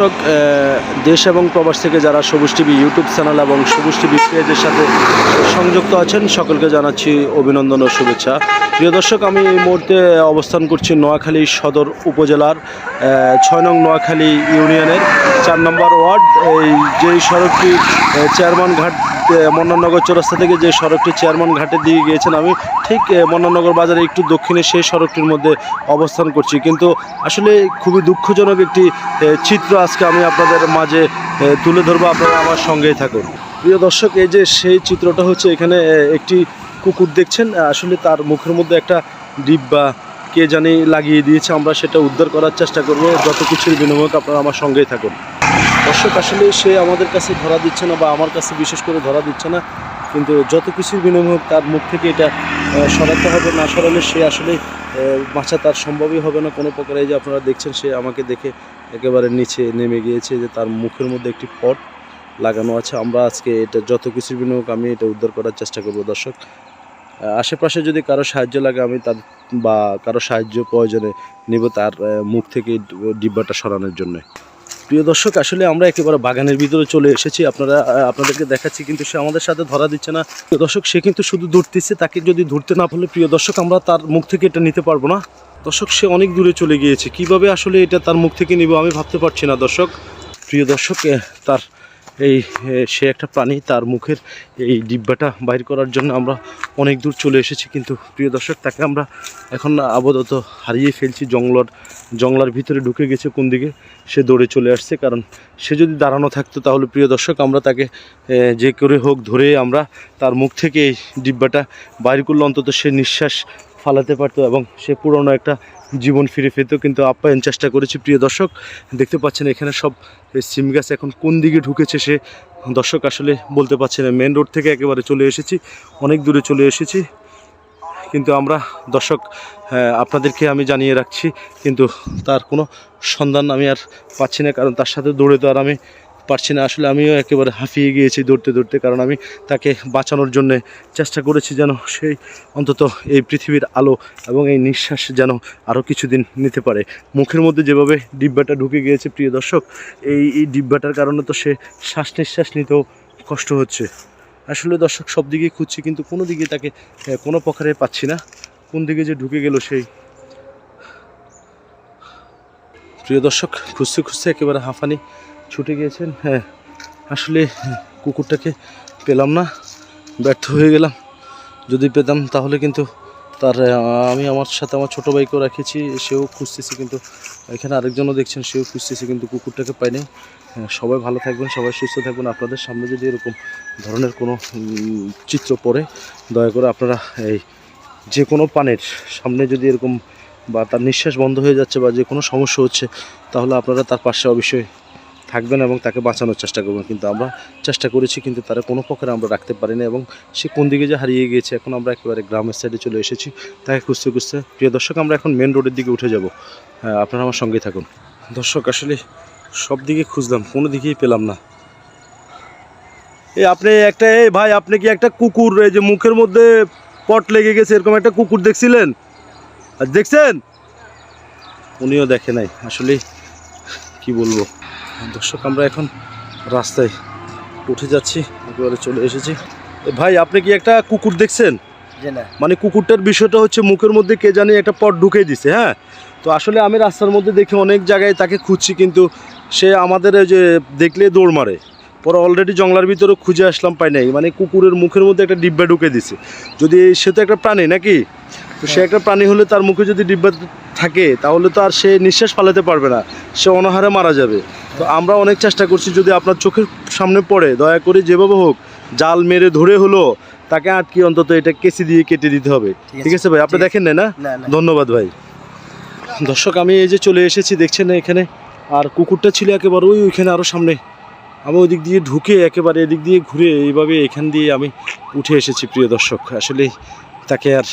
দর্শক দেশ এবং প্রবাস থেকে যারা সবুজ টিভি ইউটিউব চ্যানেল এবং সবুজ টিভি পেজের সাথে সংযুক্ত আছেন, সকলকে জানাচ্ছি অভিনন্দন ও শুভেচ্ছা। প্রিয় দর্শক, আমি এই মুহূর্তে অবস্থান করছি নোয়াখালী সদর উপজেলার ছয় নং নোয়াখালী ইউনিয়নের চার নম্বর ওয়ার্ড। এই যেই সড়কটি চেয়ারম্যান ঘাট আহ, মন্নাননগর চৌরাস্তা থেকে যে সড়কটি চেয়ারম্যান ঘাটের দিকে গিয়েছেন আমি ঠিক আহ, মন্নাননগর বাজারে একটু দক্ষিণে সেই সড়কটির মধ্যে অবস্থান করছি। কিন্তু আসলে খুবই দুঃখজনক একটি চিত্র আজকে আমি আপনাদের মাঝে তুলে ধরবো আপনারা আমার সঙ্গেই থাকুন। প্রিয় দর্শক এই যে সেই চিত্রটা হচ্ছে এখানে একটি কুকুর দেখছেন আসলে তার মুখের মধ্যে একটা ডিব্বা কে জানি লাগিয়ে দিয়েছে আমরা সেটা উদ্ধার করার চেষ্টা করব। যত কিছুর বিনিময়ে আপনারা আমার সঙ্গেই থাকুন। দর্শক, আসলে সে আমাদের কাছে ধরা দিচ্ছে না বা আমার কাছে বিশেষ করে ধরা দিচ্ছে না। কিন্তু যত কিছুর বিনিময়ে হোক, তার মুখ থেকে এটা সরাতে হবে, না সরালে সে আসলে বাঁচা তার সম্ভবই হবে না। কোনো প্রকারে যে আপনারা দেখছেন, সে আমাকে দেখে একেবারে নিচে নেমে গিয়েছে যে তার মুখের মধ্যে একটি পট লাগানো আছে। আমরা আজকে এটা, যত কিছুর বিনিময়ে হোক, আমি এটা উদ্ধার করার চেষ্টা করব দর্শক। আশেপাশে যদি কারও সাহায্য লাগে, আমি তার বা কারও সাহায্য প্রয়োজনে নিব তার মুখ থেকে ডিব্বাটা সরানোর জন্য। প্রিয় দর্শক, আসলে আমরা একেবারে বাগানের ভিতরে চলে এসেছি। আপনারা আপনাদেরকে দেখাচ্ছি কিন্তু সে আমাদের সাথে ধরা দিচ্ছে না। প্রিয় দর্শক, সে কিন্তু শুধু ধরতেছে, তাকে যদি ধরতে না পারলে, প্রিয় দর্শক, আমরা তার মুখ থেকে এটা নিতে পারব না। দর্শক, সে অনেক দূরে চলে গিয়েছে। কীভাবে আসলে এটা তার মুখ থেকে নিব আমি ভাবতে পারছি না, দর্শক। প্রিয় দর্শক তার এই সে একটা প্রাণী, তার মুখের এই ডিব্বাটা বাইর করার জন্য আমরা অনেক দূর চলে এসেছি। কিন্তু প্রিয় দর্শক, তাকে আমরা এখন আপাতত হারিয়ে ফেলছি। জঙ্গলার জঙ্গলার ভিতরে ঢুকে গেছে কোন দিকে, সে দৌড়ে চলে আসছে। কারণ সে যদি দাঁড়ানো থাকতো, তাহলে প্রিয় দর্শক, আমরা তাকে যে করে হোক ধরে আমরা তার মুখ থেকে এই ডিব্বাটা বাইর করলে অন্তত সে নিঃশ্বাস ফালাতে পারতো এবং সে পুরনো একটা জীবন ফিরে পেতো কিন্তু আপ্যায়ন চেষ্টা করেছি প্রিয় দর্শক। দেখতে পাচ্ছেন এখানে সব সিম গাছ এখন কোন দিকে ঢুকেছে সে দর্শক আসলে বলতে পারছি না। মেন রোড থেকে একেবারে চলে এসেছি অনেক দূরে চলে এসেছি। কিন্তু আমরা দর্শক হ্যাঁ, আপনাদেরকে আমি জানিয়ে রাখছি কিন্তু তার কোনো সন্ধান আমি আর পাচ্ছি না কারণ তার সাথে দৌড়ে তো আর আমি পারছি না। আসলে আমিও একেবারে হাঁপিয়ে গিয়েছি দৌড়তে দৌড়তে, কারণ আমি তাকে বাঁচানোর জন্য চেষ্টা করেছি যেন সেই অন্তত এই পৃথিবীর আলো এবং এই নিঃশ্বাস যেন আরও কিছুদিন নিতে পারে। মুখের মধ্যে যেভাবে ডিব্বাটা ঢুকে গিয়েছে, প্রিয় দর্শক, এই এই ডিব্বাটার কারণে তো সে শ্বাস নিঃশ্বাস নিতেও কষ্ট হচ্ছে। আসলে দর্শক সব দিকেই খুঁজছি, কিন্তু কোনো দিকে তাকে কোনো প্রকারে পাচ্ছি না। কোন দিকে যে ঢুকে গেল সেই প্রিয় দর্শক খুঁজতে খুঁজতে একেবারে হাঁফানি ছুটে গিয়েছেন। হ্যাঁ আসলে কুকুরটাকে পেলাম না ব্যর্থ হয়ে গেলাম। যদি পেতাম তাহলে কিন্তু তার আমি আমার সাথে আমার ছোটো ভাইকেও রেখেছি সেও খুঁজতেছি কিন্তু এখানে আরেকজনও দেখছেন সেও খুঁজতেছি কিন্তু কুকুরটাকে পাইনি হ্যাঁ, সবাই ভালো থাকবেন সবাই সুস্থ থাকবেন। আপনাদের সামনে যদি এরকম ধরনের কোনো চিত্র পড়ে দয়া করে আপনারা এই যে কোনো পানের সামনে যদি এরকম বা তার নিঃশ্বাস বন্ধ হয়ে যাচ্ছে বা যে কোনো সমস্যা হচ্ছে তাহলে আপনারা তার পাশে অবশ্যই থাকবেন এবং তাকে বাঁচানোর চেষ্টা করবেন। কিন্তু আমরা চেষ্টা করেছি কিন্তু তারা কোনো প্রকারে আমরা রাখতে পারিনি এবং সে কোন দিকে যে হারিয়ে গিয়েছে এখন আমরা একেবারে গ্রামের সাইডে চলে এসেছি। তাকে খুঁজতে খুঁজতে প্রিয় দর্শক আমরা এখন মেন রোডের দিকে উঠে যাব। হ্যাঁ, আপনারা আমার সঙ্গে থাকুন। দর্শক আসলে সব দিকে খুঁজলাম কোনো দিকেই পেলাম না। এই আপনি একটা এই ভাই আপনি কি একটা কুকুর এই যে মুখের মধ্যে পট লেগে গেছে এরকম একটা কুকুর দেখছিলেন? আর দেখছেন? উনিও দেখে নাই। আসলে কি বলব? দর্শক আমরা এখন রাস্তায় উঠে যাচ্ছি একেবারে চলে এসেছি। ভাই আপনি কি একটা কুকুর দেখছেন? মানে কুকুরটার বিষয়টা হচ্ছে মুখের মধ্যে কে জানি একটা পট ঢুকে দিছে হ্যাঁ? তো আসলে আমি রাস্তার মধ্যে দেখি অনেক জায়গায় তাকে খুঁজছি কিন্তু সে আমাদের ওই যে দেখলে দৌড় মারে। পরে অলরেডি জঙ্গলার ভিতরে খুঁজে আসলাম পাই নাই। মানে কুকুরের মুখের মধ্যে একটা ডিব্বা ঢুকে দিছে। যদি সে তো একটা প্রাণী নাকি? তো সে একটা প্রাণী হলে তার মুখে যদি ডিব্বা থাকে তাহলে তো আর সে নিঃশ্বাস ফালাতে পারবে না। সে অনাহারে মারা যাবে। তো আমরা অনেক চেষ্টা করছি যদি আপনার চোখের সামনে পড়ে দয়া করে যেভাবে হোক জাল মেরে ধরে হলো তাকে আটকে অন্তত এটা কেসি দিয়ে কেটে দিতে হবে। ঠিক আছে। ভাই? আপনি দেখেন না না? না না। ধন্যবাদ ভাই। দর্শক আমি এই যে চলে এসেছি দেখছেন না এখানে? আর কুকুরটা ছিল একেবারে ওই ওইখানে আরও সামনে। আমি ওই দিক দিয়ে ঢুকে একেবারে এদিক দিয়ে ঘুরে এইভাবে এখান দিয়ে আমি উঠে এসেছি প্রিয় দর্শক। আসলে তাকে আর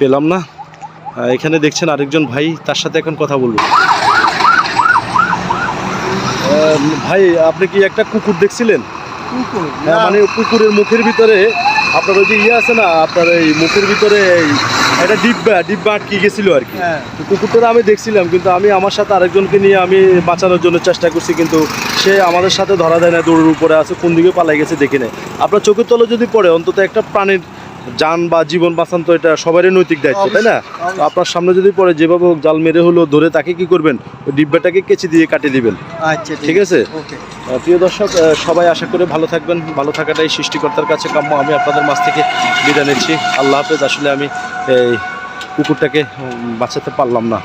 পেলাম না। এখানে দেখছেন আরেকজন ভাই তার সাথে এখন কথা বলব। ভাই আপনি কি একটা কুকুর দেখছিলেন? হ্যাঁ, মানে কুকুরের মুখের ভিতরে আপনার ওই যে ইয়ে আছে না আপনার এই মুখের ভিতরে এই এটা ডিব্বা ডিব্বা আটকে গেছিল আর কি। হ্যাঁ। তো কুকুরটা আমি দেখছিলাম কিন্তু আমি আমার সাথে আরেকজনকে নিয়ে আমি বাঁচানোর জন্য চেষ্টা করছি কিন্তু সে আমাদের সাথে ধরা দেয় না দৌড়ের উপরে আছে কোন দিকে পালাই গেছে দেখে নেই। আপনার চোখের তলে যদি পড়ে অন্তত একটা প্রাণীর যান বা জীবন বাঁচান তো এটা সবারই নৈতিক দায়িত্ব তাই না? তো আপনার সামনে যদি পড়ে যেভাবে হোক জাল মেরে হলো ধরে তাকে কি করবেন? ওই ডিব্বাটাকে কেচি দিয়ে কাটিয়ে দিবেন। আচ্ছা ঠিক আছে? প্রিয় দর্শক সবাই আশা করে ভালো থাকবেন। ভালো থাকাটাই সৃষ্টিকর্তার কাছে কাম্য। আমি আপনাদের মাছ থেকে বিদায় নিচ্ছি। আল্লাহ হাফেজ। আসলে আমি এই কুকুরটাকে বাঁচাতে পারলাম না।